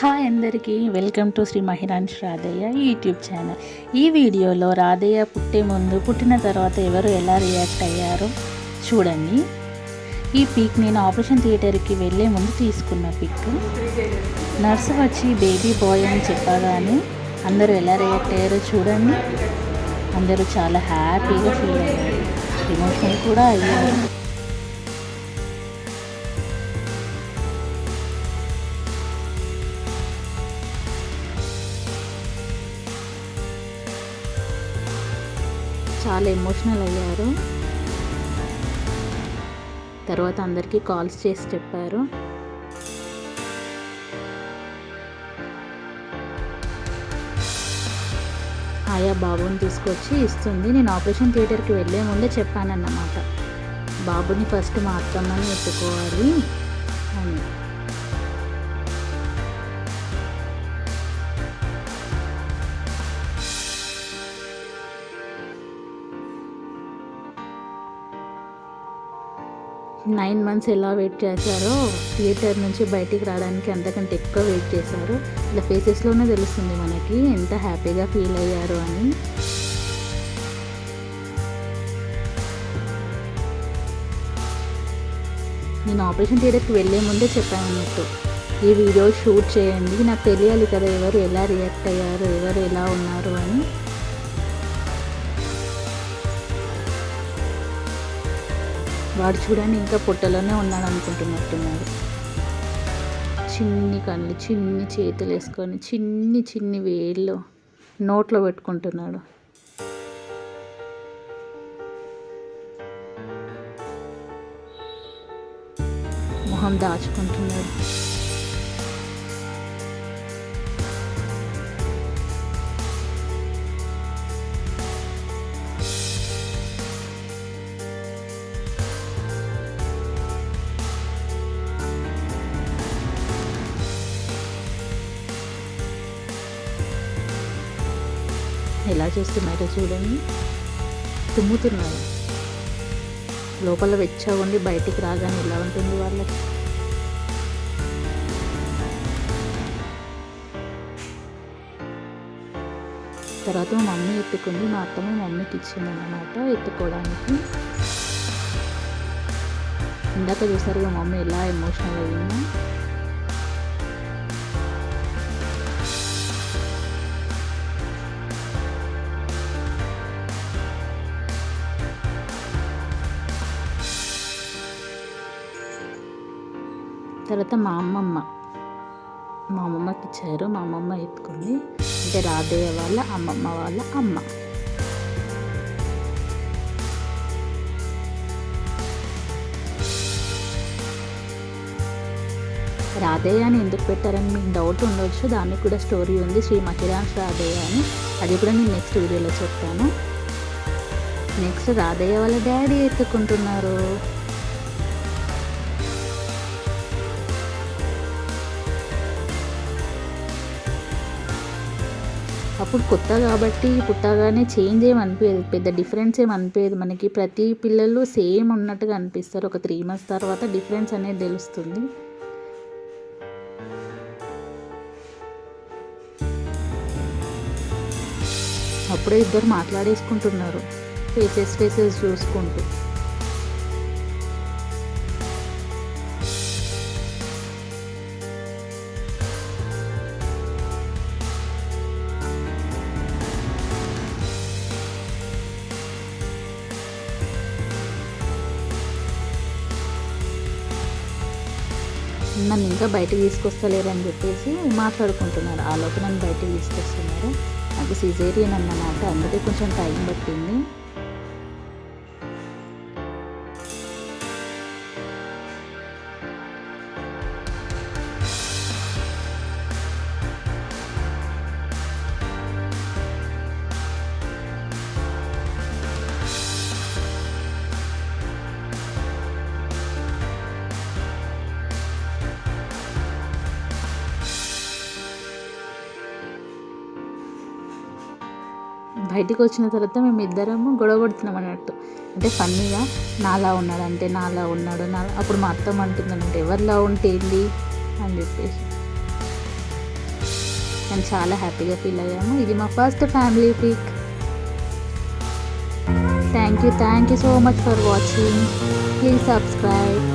Hi అందరికీ welcome to Shri Mahirans Radhayya YouTube channel. ఈ వీడియోలో రాధయ్య పుట్టే ముందు పుట్టిన తర్వాత ఎవరు ఎలా రియాక్ట్ అయ్యారో చూడండి. ఈ పిక్ నేను ఆపరేషన్ థియేటర్కి వెళ్ళే ముందు తీసుకున్న పిక్. నర్సు వచ్చి బేబీ బాయ్ అని చెప్పగానే అందరూ ఎలా రియాక్ట్ అయ్యారో చూడండి. అందరూ చాలా హ్యాపీగా ఫీల్ అయ్యారు. ఎమోషనల్ కూడా అయ్యారు. చాలా ఎమోషనల్ అయ్యారు. తర్వాత అందరికీ కాల్స్ చేసి చెప్పారు. ఆయా బాబుని తీసుకొచ్చి ఇస్తుంది. నేను ఆపరేషన్ థియేటర్కి వెళ్ళే ముందే చెప్పానన్నమాట. బాబుని ఫస్ట్ మా అత్తమ్మని ఎత్తుకోవాలి అని. నైన్ మంత్స్ ఎలా వెయిట్ చేశారో థియేటర్ నుంచి బయటికి రావడానికి అంతకంటే ఎక్కువ వెయిట్ చేశారు. ఇలా ఫేసెస్లోనే తెలుస్తుంది మనకి ఎంత హ్యాపీగా ఫీల్ అయ్యారు అని. నేను ఆపరేషన్ థియేటర్కి వెళ్ళే ముందే చెప్పాను అన్నట్టు ఈ వీడియో షూట్ చేయండి నాకు తెలియాలి కదా ఎవరు ఎలా రియాక్ట్ అయ్యారు ఎవరు ఎలా ఉన్నారు అని. వాడు చూడండి ఇంకా పొట్టలోనే ఉన్నాడు అనుకుంటున్నట్టున్నాడు. చిన్ని కళ్ళు చిన్ని చేతులు వేసుకొని చిన్ని చిన్ని వేళ్ళు నోట్లో పెట్టుకుంటున్నాడు. మొహం దాచుకుంటున్నాడు. ఎలా చేస్తున్నారో చూడండి తుమ్ముతున్నారు లోపల వెచ్చగా ఉండి బయటికి రాగానే ఎలా ఉంటుంది వాళ్ళకి? తర్వాత మా మమ్మీ ఎత్తుకుంది మా అత్తమ్మ మమ్మీకి ఇచ్చింది అన్నమాట ఎత్తుకోవడానికి. ఇందాక చూసారు మా మమ్మీ ఎలా ఎమోషనల్ అయ్యిందో తర్వాత మా అమ్మమ్మ. మా అమ్మమ్మకి ఇచ్చారు. మా అమ్మమ్మ ఎత్తుకుంది అంటే రాధయ్య వాళ్ళ అమ్మమ్మ వాళ్ళ అమ్మ. రాధయ్య అని ఎందుకు పెట్టారని మీకు డౌట్ ఉండొచ్చు. దానికి కూడా స్టోరీ ఉంది. శ్రీ మహిరాన్స్ రాధయ్య అని. అది కూడా నేను నెక్స్ట్ వీడియోలో చెప్తాను. నెక్స్ట్ రాధయ్య వాళ్ళ డాడీ ఎత్తుకుంటున్నారు. అప్పుడు కొత్త కాబట్టి పుట్టగానే చేంజ్ ఏమి అనిపించదు పెద్ద డిఫరెన్స్ ఏమి అనిపించదు మనకి. ప్రతి పిల్లలు సేమ్ ఉన్నట్టుగా అనిపిస్తారు. ఒక త్రీ మంత్స్ తర్వాత డిఫరెన్స్ అనేది తెలుస్తుంది. అప్పుడే ఇద్దరు మాట్లాడేసుకుంటున్నారు. ఫేసెస్ ఫేసెస్ చూసుకుంటూ. నన్ను ఇంకా బయటకు తీసుకొస్తలేరని చెప్పేసి మాట్లాడుకుంటున్నారు. ఆ లోపు నన్ను బయటకు తీసుకొస్తున్నారు. నాకు సిజేరియన్ అన్నమాట. అందుకే కొంచెం టైం పట్టింది. బయటికి వచ్చిన తర్వాత మేము ఇద్దరము గొడవ పడుతున్నాం అన్నట్టు. అంటే ఫన్నీగా నాలా ఉన్నాడు అంటే నాలా ఉన్నాడు నా అప్పుడు మా అత్తమ్మ అంటుందన్నట్టు ఎవరిలా ఉంటే ఏంటి అని చెప్పేసి. నేను చాలా హ్యాపీగా ఫీల్ అయ్యాము. ఇది మా first family pic thank you thank you so much for watching please subscribe